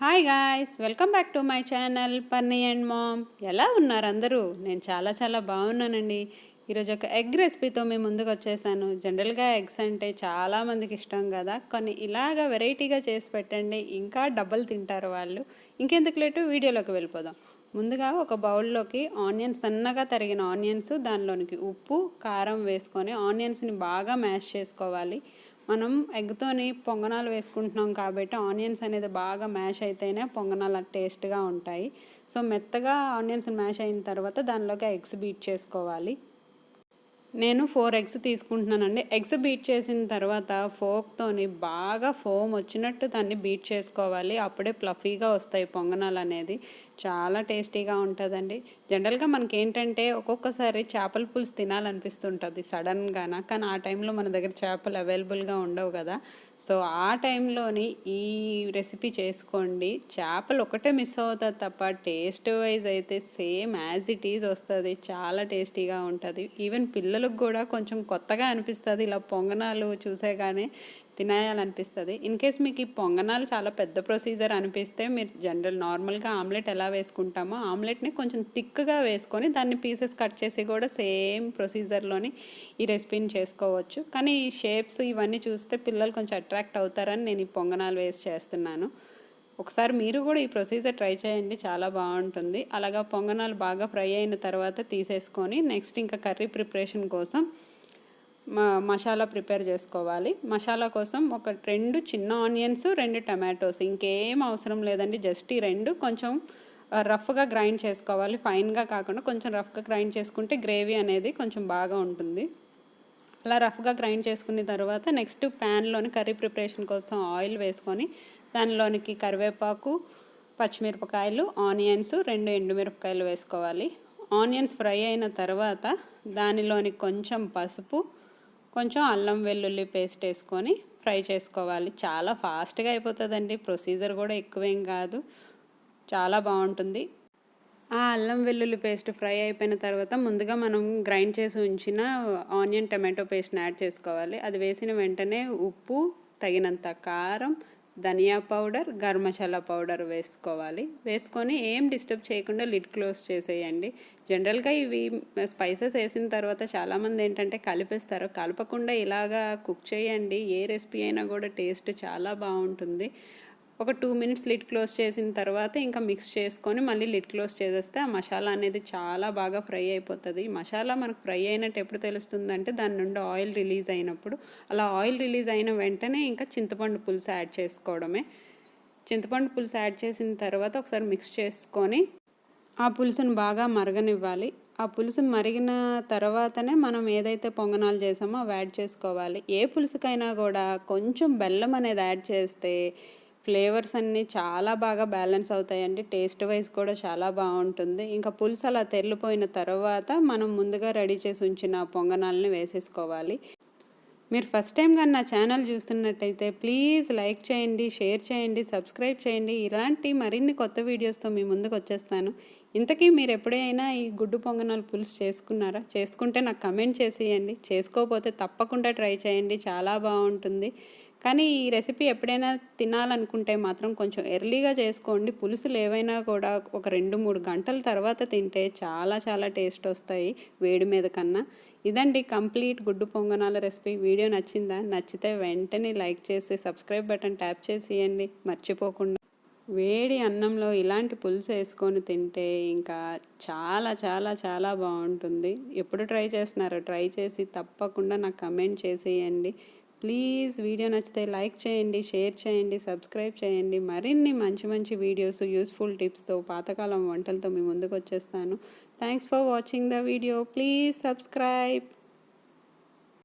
Hi guys welcome back to my channel పన్నీ and mom ఎలా ఉన్నారు అందరూ? నేను చాలా చాలా బాగున్నానండి. ఈరోజు ఒక ఎగ్ రెసిపీతో మేము ముందుకు వచ్చేసాను. జనరల్గా ఎగ్స్ అంటే చాలామందికి ఇష్టం కదా. కొన్ని ఇలాగ వెరైటీగా చేసి పెట్టండి ఇంకా డబ్బులు తింటారు వాళ్ళు. ఇంకెందుకు లేటు? వీడియోలోకి వెళ్ళిపోదాం. ముందుగా ఒక బౌల్లోకి ఆనియన్స్ సన్నగా తరిగిన ఆనియన్స్ దానిలోనికి ఉప్పు కారం వేసుకొని ఆనియన్స్ని బాగా మ్యాష్ చేసుకోవాలి. మనం ఎగ్తోని పొంగనాలు వేసుకుంటున్నాం కాబట్టి ఆనియన్స్ అనేది బాగా మ్యాష్ అయితేనే పొంగనాలు టేస్ట్గా ఉంటాయి. సో మెత్తగా ఆనియన్స్ మ్యాష్ అయిన తర్వాత దానిలోకి ఎగ్స్ బీట్ చేసుకోవాలి. నేను ఫోర్ ఎగ్స్ తీసుకుంటున్నానండి. ఎగ్స్ బీట్ చేసిన తర్వాత ఫోక్తోని బాగా ఫోమ్ వచ్చినట్టు దాన్ని బీట్ చేసుకోవాలి. అప్పుడే ప్లఫీగా వస్తాయి పొంగనాలు అనేది. చాలా టేస్టీగా ఉంటుందండి. జనరల్గా మనకి ఏంటంటే ఒక్కొక్కసారి చేపల పులుసు తినాలనిపిస్తుంటుంది సడన్గాన. కానీ ఆ టైంలో మన దగ్గర చేపలు అవైలబుల్గా ఉండవు కదా. సో ఆ టైంలోని ఈ రెసిపీ చేసుకోండి. చేపలు ఒకటే మిస్ అవుతుంది తప్ప టేస్ట్ వైజ్ అయితే సేమ్ యాజ్ ఇట్ ఈజ్ వస్తుంది. చాలా టేస్టీగా ఉంటుంది. ఈవెన్ పిల్లలకు కూడా కొంచెం కొత్తగా అనిపిస్తుంది ఇలా పొంగనాలు చూసే కానీ తినేయాలనిపిస్తుంది. ఇన్ కేస్ మీకు ఈ పొంగనాలు చాలా పెద్ద ప్రొసీజర్ అనిపిస్తే మీరు జనరల్ నార్మల్గా ఆమ్లెట్ ఎలా వేసుకుంటామో ఆమ్లెట్ని కొంచెం థిక్గా వేసుకొని దాన్ని పీసెస్ కట్ చేసి కూడా సేమ్ ప్రొసీజర్లోని ఈ రెసిపీని చేసుకోవచ్చు. కానీ ఈ షేప్స్ ఇవన్నీ చూస్తే పిల్లలు కొంచెం అట్రాక్ట్ అవుతారని నేను ఈ పొంగనాలు వేసి చేస్తున్నాను. ఒకసారి మీరు కూడా ఈ ప్రొసీజర్ ట్రై చేయండి చాలా బాగుంటుంది. అలాగా పొంగనాలు బాగా ఫ్రై అయిన తర్వాత తీసేసుకొని నెక్స్ట్ ఇంకా కర్రీ ప్రిపరేషన్ కోసం మసాలా ప్రిపేర్ చేసుకోవాలి. మసాలా కోసం ఒక రెండు చిన్న ఆనియన్స్ రెండు టమాటోస్ ఇంకేం అవసరం లేదండి. జస్ట్ ఈ రెండు కొంచెం రఫ్గా గ్రైండ్ చేసుకోవాలి. ఫైన్గా కాకుండా కొంచెం రఫ్గా గ్రైండ్ చేసుకుంటే గ్రేవీ అనేది కొంచెం బాగా ఉంటుంది. అలా రఫ్గా గ్రైండ్ చేసుకున్న తర్వాత నెక్స్ట్ ప్యాన్లోని కర్రీ ప్రిపరేషన్ కోసం ఆయిల్ వేసుకొని దానిలోనికి కరివేపాకు పచ్చిమిరపకాయలు ఆనియన్స్ రెండు ఎండుమిరపకాయలు వేసుకోవాలి. ఆనియన్స్ ఫ్రై అయిన తర్వాత దానిలోని కొంచెం పసుపు కొంచెం అల్లం వెల్లుల్లి పేస్ట్ వేసుకొని ఫ్రై చేసుకోవాలి. చాలా ఫాస్ట్గా అయిపోతుందండి. ప్రొసీజర్ కూడా ఎక్కువేం కాదు. చాలా బాగుంటుంది. ఆ అల్లం వెల్లుల్లి పేస్ట్ ఫ్రై అయిపోయిన తర్వాత ముందుగా మనం గ్రైండ్ చేసి ఉంచిన ఆనియన్ టమాటో పేస్ట్ని యాడ్ చేసుకోవాలి. అది వేసిన వెంటనే ఉప్పు తగినంత కారం ధనియా పౌడర్ గరం మసాలా పౌడర్ వేసుకోవాలి. వేసుకొని ఏం డిస్టర్బ్ చేయకుండా లిడ్ క్లోజ్ చేసేయండి. జనరల్గా ఇవి స్పైసెస్ వేసిన తర్వాత చాలామంది ఏంటంటే కలిపేస్తారు. కలపకుండా ఇలాగా కుక్ చేయండి. ఏ రెసిపీ అయినా కూడా టేస్ట్ చాలా బాగుంటుంది. ఒక టూ మినిట్స్ లిడ్ క్లోజ్ చేసిన తర్వాత ఇంకా మిక్స్ చేసుకొని మళ్ళీ లిడ్ క్లోజ్ చేసేస్తే ఆ మసాలా అనేది చాలా బాగా ఫ్రై అయిపోతుంది. మసాలా మనకు ఫ్రై అయినట్టు ఎప్పుడు తెలుస్తుందంటే దాని నుండి ఆయిల్ రిలీజ్ అయినప్పుడు. అలా ఆయిల్ రిలీజ్ అయిన వెంటనే ఇంకా చింతపండు పులుసు యాడ్ చేసుకోవడమే. చింతపండు పులుసు యాడ్ చేసిన తర్వాత ఒకసారి మిక్స్ చేసుకొని ఆ పులుసును బాగా మరగనివ్వాలి. ఆ పులుసు మరిగిన తర్వాతనే మనం ఏదైతే పొంగనాలు చేసామో అవి యాడ్ చేసుకోవాలి. ఏ పులుసుకైనా కూడా కొంచెం బెల్లం అనేది యాడ్ చేస్తే ఫ్లేవర్స్ అన్నీ చాలా బాగా బ్యాలెన్స్ అవుతాయండి. టేస్ట్ వైజ్ కూడా చాలా బాగుంటుంది. ఇంకా పులుసు అలా తెల్లిపోయిన తర్వాత మనం ముందుగా రెడీ చేసి ఉంచిన పొంగనాలని వేసేసుకోవాలి. మీరు ఫస్ట్ టైం కానీ నా ఛానల్ చూస్తున్నట్టయితే ప్లీజ్ లైక్ చేయండి షేర్ చేయండి సబ్స్క్రైబ్ చేయండి. ఇలాంటి మరిన్ని కొత్త వీడియోస్తో మీ ముందుకు వచ్చేస్తాను. ఇంతకీ మీరు ఎప్పుడైనా ఈ గుడ్డు పొంగనాలు పులుసు చేసుకున్నారా? చేసుకుంటే నాకు కమెంట్ చేసేయండి. చేసుకోకపోతే తప్పకుండా ట్రై చేయండి. చాలా బాగుంటుంది. కానీ ఈ రెసిపీ ఎప్పుడైనా తినాలనుకుంటే మాత్రం కొంచెం ఎర్లీగా చేసుకోండి. పులుసులు ఏవైనా కూడా ఒక రెండు మూడు గంటల తర్వాత తింటే చాలా చాలా టేస్ట్ వస్తాయి వేడి మీద కన్నా. ఇదండి కంప్లీట్ గుడ్డు పొంగనాల రెసిపీ. వీడియో నచ్చిందా? నచ్చితే వెంటనే లైక్ చేసి సబ్స్క్రైబ్ బటన్ ట్యాప్ చేసేయండి. మర్చిపోకుండా. వేడి అన్నంలో ఇలాంటి పులుసు వేసుకొని తింటే ఇంకా చాలా చాలా చాలా బాగుంటుంది. ఎప్పుడు ట్రై చేస్తున్నారో ట్రై చేసి తప్పకుండా నాకు కమెంట్ చేసేయండి. ప్లీజ్ వీడియో నచ్చితే లైక్ చేయండి షేర్ చేయండి సబ్స్క్రైబ్ చేయండి. మరిన్ని మంచి మంచి వీడియోస్ యూస్ఫుల్ టిప్స్తో పాతకాలం వంటలతో మీ ముందుకు వచ్చేస్తాను. Thanks for watching the video please subscribe